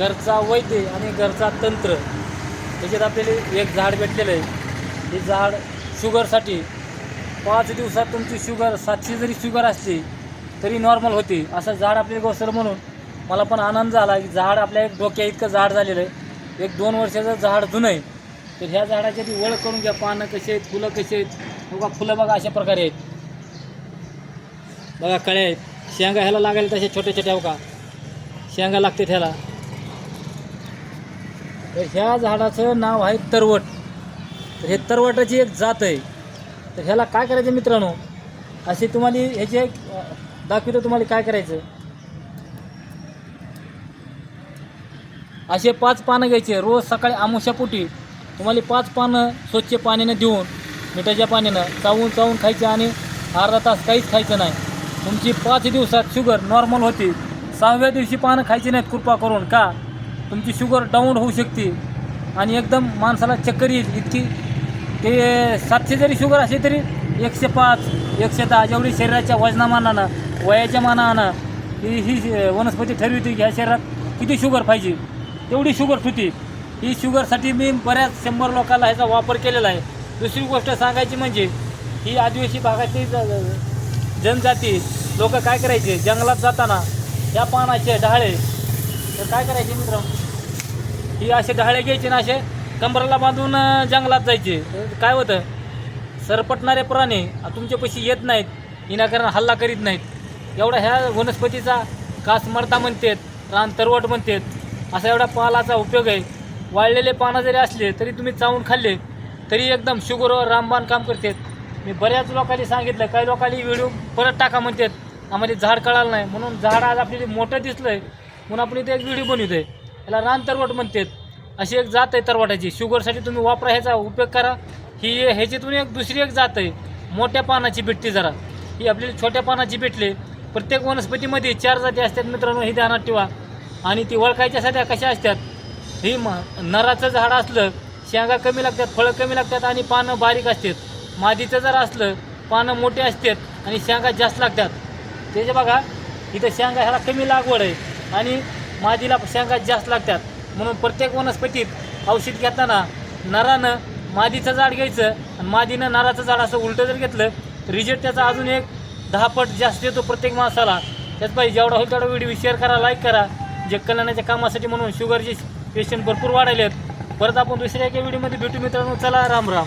घरचा वैद्य आणि घरचा तंत्र. त्याच्यात आपल्याला एक झाड भेटलेलं आहे. हे झाड शुगरसाठी पाच दिवसात तुमची शुगर सातशे जरी शुगर असली तरी नॉर्मल होती. असं झाड आपल्याला गोसर म्हणून मला पण आनंद झाला. की झाड आपल्या एक डोक्या इतकं झाड झालेलं आहे. एक दोन वर्षाचं झाड जुनं आहे. तर ह्या झाडाची ती ओळख करून घ्या. पानं कशी आहेत फुलं कशी आहेत? बघा फुलं बघा अशा प्रकारे आहेत. बघा कळ्या आहेत. शेंगा ह्याला लागायला तसे छोट्या छोट्या बघा. शेंगा लागते ह्याला. तर ह्या झाडाचं नाव आहे तरवट. तर हे तरवटाची एक जात आहे. तर ह्याला काय करायचं मित्रांनो? असे तुम्हाला ह्याचे अं, दाखवतो तुम्हाला काय करायचं. असे पाच पानं घ्यायचे. रोज सकाळी आमुशापोटी तुम्हाला पाच पानं स्वच्छ पाण्यानं देऊन मिठाच्या पाण्यानं चावून चावून खायचे आणि अर्धा तास काहीच खायचं नाही. तुमची पाच दिवसात शुगर नॉर्मल होती. सहाव्या दिवशी पानं खायची नाहीत कृपा करून. का? तुमची शुगर डाऊन होऊ शकते. आणि एकदम माणसाला चक्कर येईल इतकी. ते सातशे जरी शुगर असली तरी एकशे पाच एकशे दहा जेवढी शरीराच्या वजनामानानं वयाच्या मानानं ही ही वनस्पती ठरविते की ह्या शरीरात किती शुगर पाहिजे. तेवढी शुगर होती ही शुगरसाठी मी बऱ्याच शंभर लोकांना ह्याचा वापर केलेला आहे. दुसरी गोष्ट सांगायची म्हणजे ही आदिवासी भागातली जनजाती लोक काय करायचे? जंगलात जाताना या पानाचे डहाळे तर काय करायचे मित्र ही असे ढाळे घ्यायचे ना असे कंबराला बांधून जंगलात जायचे. काय होतं? सरपटणारे प्राणी तुमच्यापाशी येत नाहीत विनाकारण हल्ला करीत नाहीत. एवढा ह्या वनस्पतीचा कास मरता म्हणतात रान तरवट म्हणतात. असा एवढा पालाचा उपयोग आहे. वाळलेले पानं जरी असले तरी तुम्ही चावून खाल्ले तरी एकदम शुगरवर रामबाण काम करतात. मी बऱ्याच लोकांनी सांगितलं काही लोकांनी व्हिडिओ परत टाका म्हणतात. आम्हाला झाड कळालं नाही. म्हणून झाड आज आपल्याला मोठं दिसलं आहे म्हणून आपण इथे एक व्हिडिओ बनवतोय. याला रान तरवट म्हणतात. अशी एक जात आहे तरवटाची. शुगरसाठी तुम्ही वापरा ह्याचा उपयोग करा. ही ह्याच्यातून एक दुसरी एक जात आहे. मोठ्या पानाची भेटते जरा. ही आपल्याला छोट्या पानाची भेटले. प्रत्येक वनस्पतीमध्ये चार जाती असतात मित्रांनो ही ध्यानात ठेवा. आणि ती ओळखायच्या सध्या कशा असतात? ही म नराचं झाड असलं शेंगा कमी लागतात फळं कमी लागतात आणि पानं बारीक असतात. मादीचं जर असलं पानं मोठे असतात आणि शेंगा जास्त लागतात. त्याचे बघा इथं शेंगा ह्याला कमी लागवड आहे. आणि मादीला शेंगा जास्त लागतात. म्हणून प्रत्येक वनस्पतीत औषध घेताना नरानं मादीचं झाड घ्यायचं आणि मादीनं नराचं झाड असं उलटं जर घेतलं तर रिजेक्ट त्याचा अजून एक दहा पट जास्त येतो प्रत्येक माणसाला. त्याच पाहिजे जेवढा होईल तेवढा व्हिडिओ शेअर करा लाईक करा. जे कल्याणाच्या कामासाठी म्हणून शुगरचे पेशंट भरपूर वाढायले आहेत परत आपण दुसऱ्या एका व्हिडिओमध्ये भेटू मित्रांनो. चला राम. राम.